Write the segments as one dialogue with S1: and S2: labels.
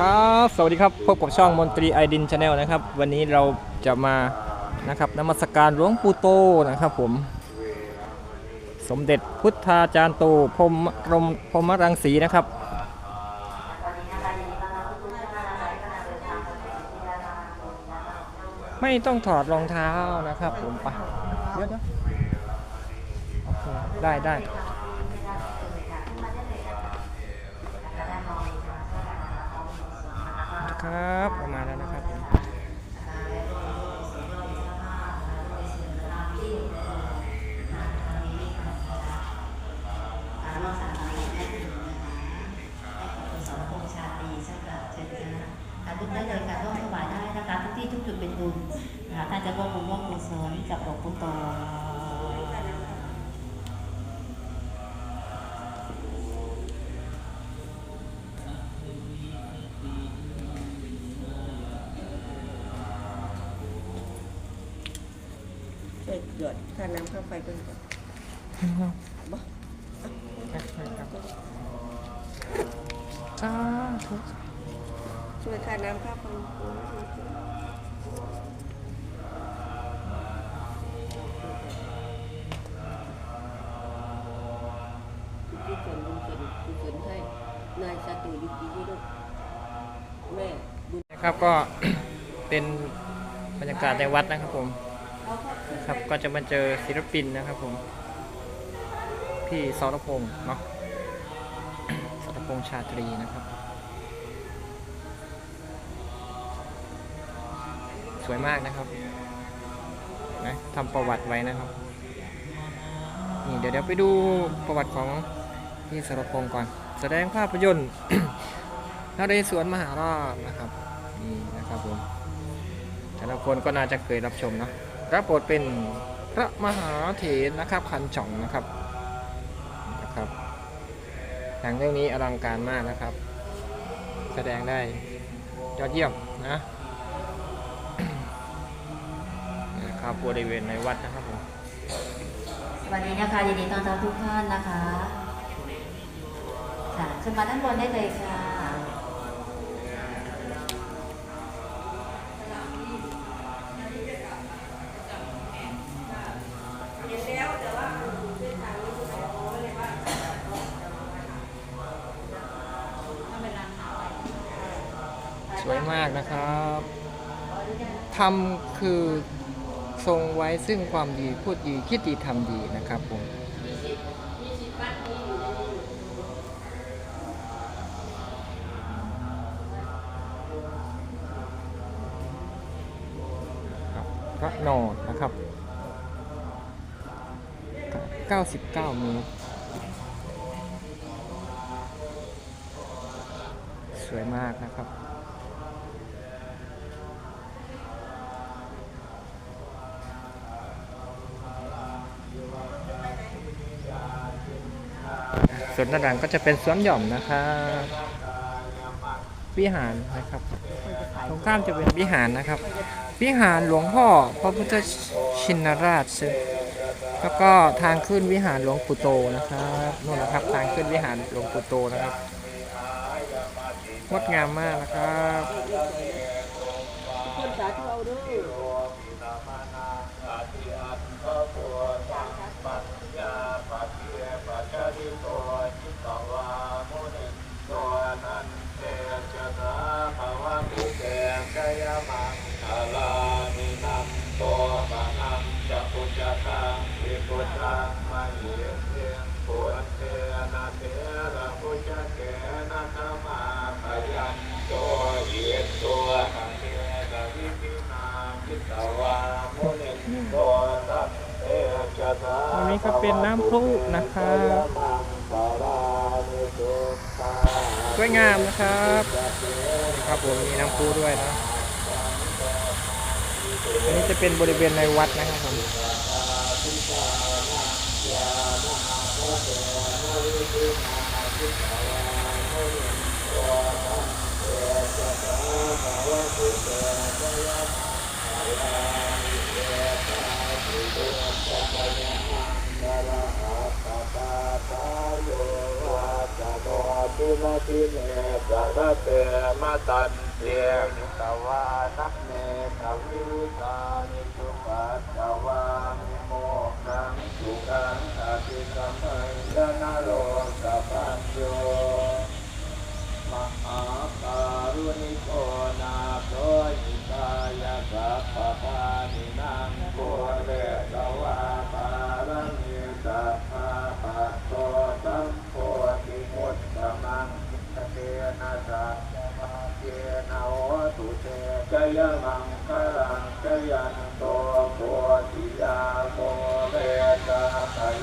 S1: ครับสวัสดีครับพบกับช่องมนตรีไอดินชาแนลนะครับ วันนี้เราจะมานะครับนมัสการหลวงปู่โตนะครับผม สมเด็จพุทธาจารย์โตพรหมรมพรมรังสีนะครับ ไม่ต้องถอดรองเท้านะครับผมไปเดี๋ยวเดี๋ยวโอเคได้ ครับออกมาแล้วนะครับผม
S2: สรพงษ์ชาตรีเจ้าค่ะเชิญค่ะการทุกได้เลยการร่วมถวายได้นะคะทุกที่ทุกจุดเป็นบุญนะคะท่านจะร่วมบุญร่วมกุศลกับหลวงปู่โต
S3: ยหยดค่าน้ำค่าไฟกันก่อนบ่
S1: สาธุ
S3: ช่วยค่าน้ำค่าไฟที่ส่วนบุญส่วนกุศลให้นายสตุยุกิยิรุแม่บุญ
S1: นะครับก็เป็นบรรยากาศในวัดนะครับผมครับ ก็จะมาเจอศิลปินนะครับผม พี่สรพงษ์เนาะสรพงษ์ชาตรีนะครับ สวยมากนะครับนะทำประวัติไว้นะครับ นี่เดี๋ยวเดี๋ยวไปดูประวัติของพี่สรพงษ์ก่อน แสดงภาพยนตร์นเรศวรมหาราชนะครับ นี่นะครับผมแต่ละคนก็น่าจะเคยรับชมเนาะรับบทเป็น พระมหาเถรนะครับคันจ่องนะครับนะครับหนังเรื่องนี้อลังการมากนะครับ แสดงได้ยอดเยี่ยมนะนี่นะครับบริเวณในวัดนะครับผม
S2: สวัสดีนะคะยินดีต้อนรับทุกท่านนะคะค่ะขึ้นมาด้านบนได้เลยค่ะ
S1: สวยมากนะครับทำคือทรงไว้ซึ่งความดีพูดดีคิดดีทำดีนะครับผมพระนอนนะครับ 99เมตรสวยมากนะครับ ส่วนด้านหลังก็จะเป็นสวนหย่อมนะครับวิหารนะครับตรงข้ามจะเป็นวิหารนะครับ วิหารหลวงพ่อพระพุทธชินราชซึ่งแล้วก็ทางขึ้นวิหารหลวงปู่โตนะครับนู่นนะครับทางขึ้นวิหารหลวงปู่โตนะครับงดงามมากนะครับ
S3: คนสาธุเอาเด้อ
S1: ตรงนี้ก็เป็นน้ำพุนะครับสวยงามนะครับนี่ครับผมมีน้ำพุด้วยนะอันนี้จะเป็นบริเวณในวัดนะครับผม ทิ
S4: มาทิเนสารเตมาตันเตียงตวานักเนตวิรุตานิจุปัตตวา สุขังอภิสัมมัญญนาโรสัพพัญโยมหาการุณิโกนาโสยิตายาสัพพทานินางโกเรสวาปารมีสัพพะปัสโตสัมโพธิมุตตมังสเตนะสัจจมาเจนะโหตุเตจยมังคลังจยันโตโพธิยาโม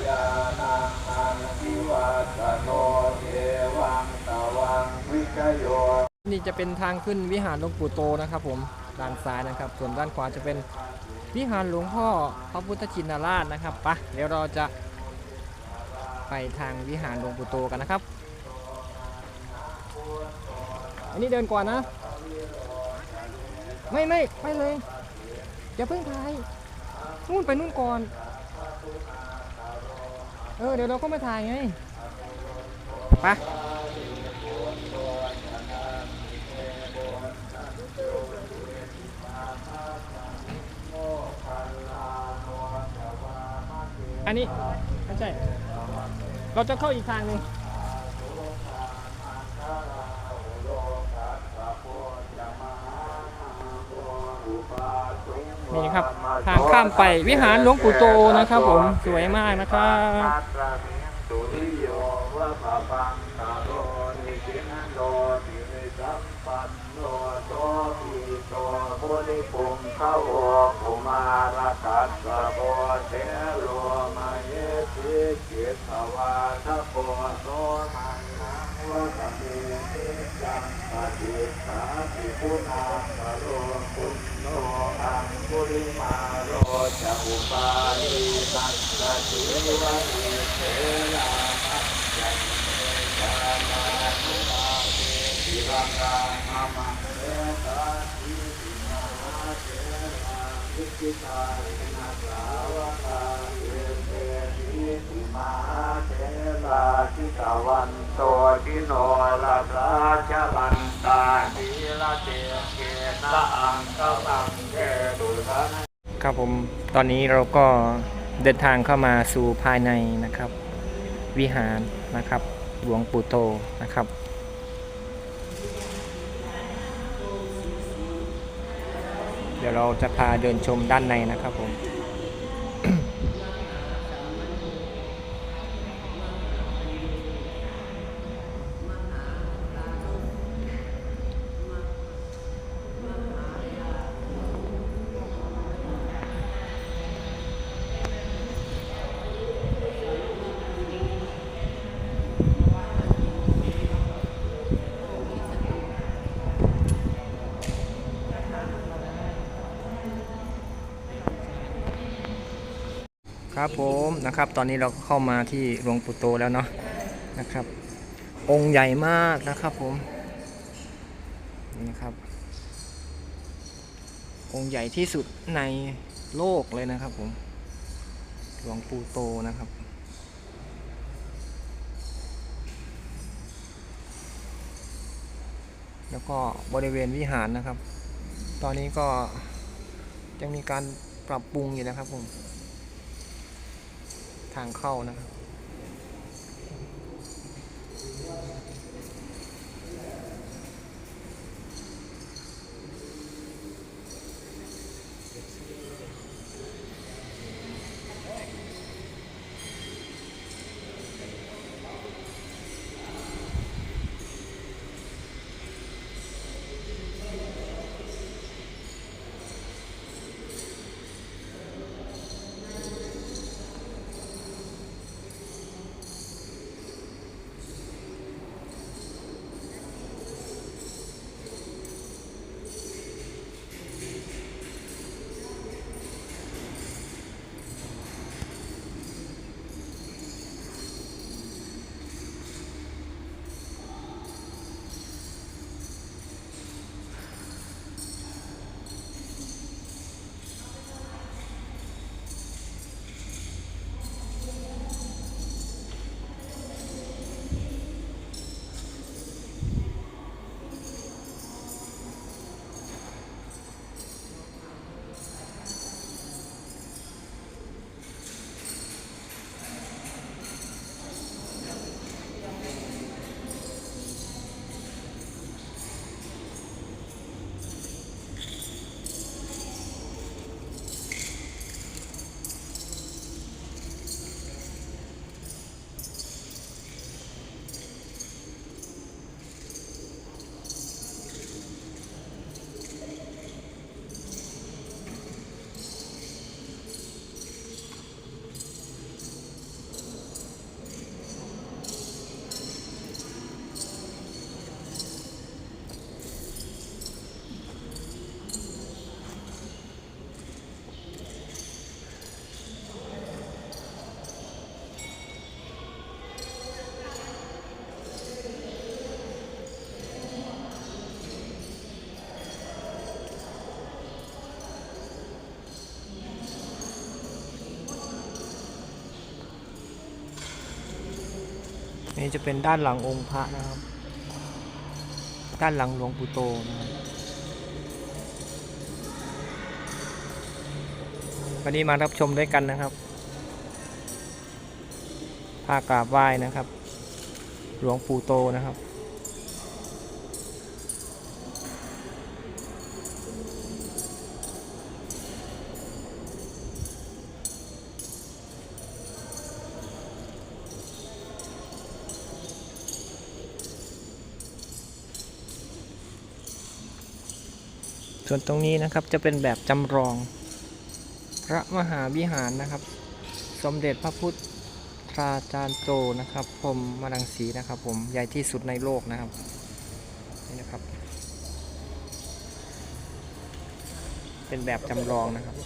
S4: ยานังอันทิวัตโนเอวังตวังวิจโย
S1: นี่จะเป็นทางขึ้นวิหารหลวงปู่โตนะครับผมด้านซ้ายนะครับ ส่วนด้านขวาจะเป็นวิหารหลวงพ่อพระพุทธชินราชนะครับไปะเดี๋ยวเราจะไปทางวิหารหลวงปู่โตกันนะครับ อันนี้เดินก่อนนะ ไม่ไม่ไปเลยอย่าเพิ่งถ่ายนู่นไปนู่นก่อน เออเดี๋ยวเราก็มาถ่ายไงไปอันนี้ไม่ใช่ เราจะเข้าอีกทางหนึ่ง นี่ครับ ทางข้ามไปวิหารหลวงปู่โตนะครับผมสวยมากนะครับ
S4: เข้าโอกุมารกัสโพเทโลมาเยติจิตวาทโพโนมันนัง วะตะเมติจังปฏิสาติคุณาสโรคุณโนอังคุริมาโรจะอุปาลินัสสะติวะนิเทลามัจจันเตจามานุมาเตติรังกามามังเตตาทิติมาเตระวิจิตาเนาสาวกาเย ทิตวันโตทิโนราราชลันตาทีละเตเกนะอังกลังเกตุทัน
S1: ครับผมตอนนี้เราก็เดินทางเข้ามาสู่ภายในนะครับ วิหารนะครับหลวงปู่โตนะครับเดี๋ยวเราจะพาเดินชมด้านในนะครับผม ครับผมนะครับ ตอนนี้เราก็เข้ามาที่หลวงปู่โตแล้วเนาะนะครับ องค์ใหญ่มากนะครับผมนี่นะครับ องค์ใหญ่ที่สุดในโลกเลยนะครับผมหลวงปู่โตนะครับแล้วก็บริเวณวิหารนะครับ ตอนนี้ก็ยังมีการปรับปรุงอยู่นะครับผม ทางเข้านะครับ นี่จะเป็นด้านหลังองค์พระนะครับ ด้านหลังหลวงปู่โตนะครับวันนี้มารับชมด้วยกันนะครับพากราบไหว้นะครับ หลวงปู่โตนะครับ ส่วนตรงนี้นะครับจะเป็นแบบจำลอง พระมหาวิหารนะครับ สมเด็จพระพุทธาจารย์โตนะครับพรมมรังสีนะครับ ผมใหญ่ที่สุดในโลกนะครับนี่นะครับ เป็นแบบจำลองนะครับ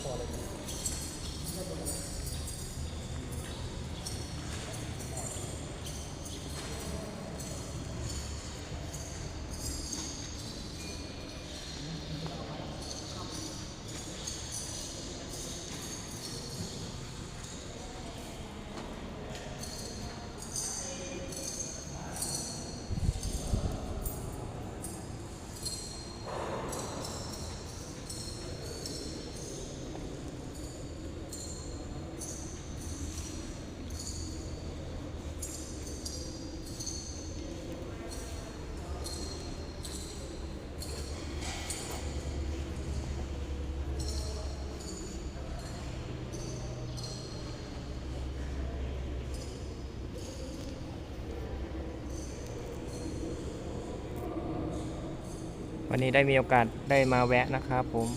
S1: วันนี้ได้มีโอกาสได้มาแวะนะครับผม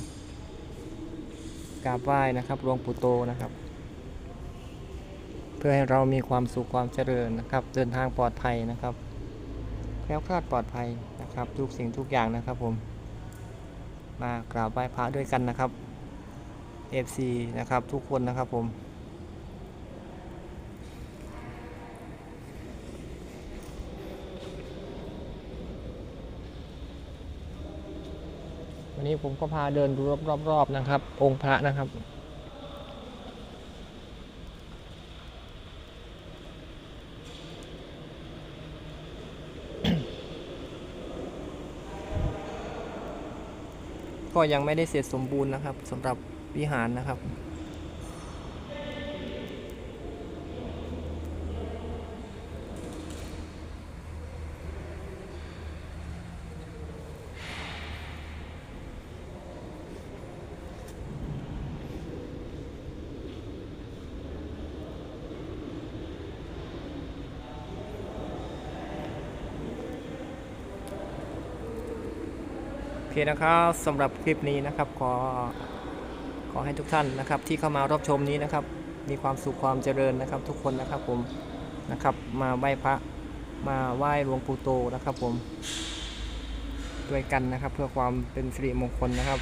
S1: กราบไหว้นะครับหลวงปู่โตนะครับ เพื่อให้เรามีความสุขความเจริญนะครับ เดินทางปลอดภัยนะครับแคล้วคลาดปลอดภัยนะครับ ทุกสิ่งทุกอย่างนะครับผม มากราบไหว้พระด้วยกันนะครับ FC นะครับทุกคนนะครับผม วันนี้ผมก็พาเดินดูรอบๆนะครับ องค์พระนะครับ ก็ยังไม่ได้เสร็จสมบูรณ์นะครับสำหรับวิหารนะครับ คนะครับสำหรับคลิปนี้นะครับขอขอให้ทุกท่านนะครับ ที่เข้ามารับชมนี้นะครับ มีความสุขความเจริญนะครับ ทุกคนนะครับผมนะครับ มาไหว้พระมาไหว้หลวงปู่โตนะครับ ผมด้วยกันนะครับ เพื่อความเป็นสิริมงคลนะครับ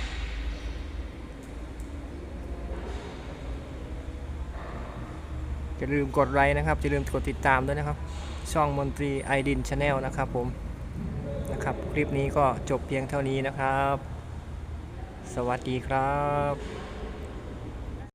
S1: อย่าลืมกดไลค์นะครับอย่าลืมกดติดตามด้วยนะครับ ช่องมนตรีไอดินชาแนลนะครับผม นะครับ คลิปนี้ก็จบเพียงเท่านี้นะครับ สวัสดีครับ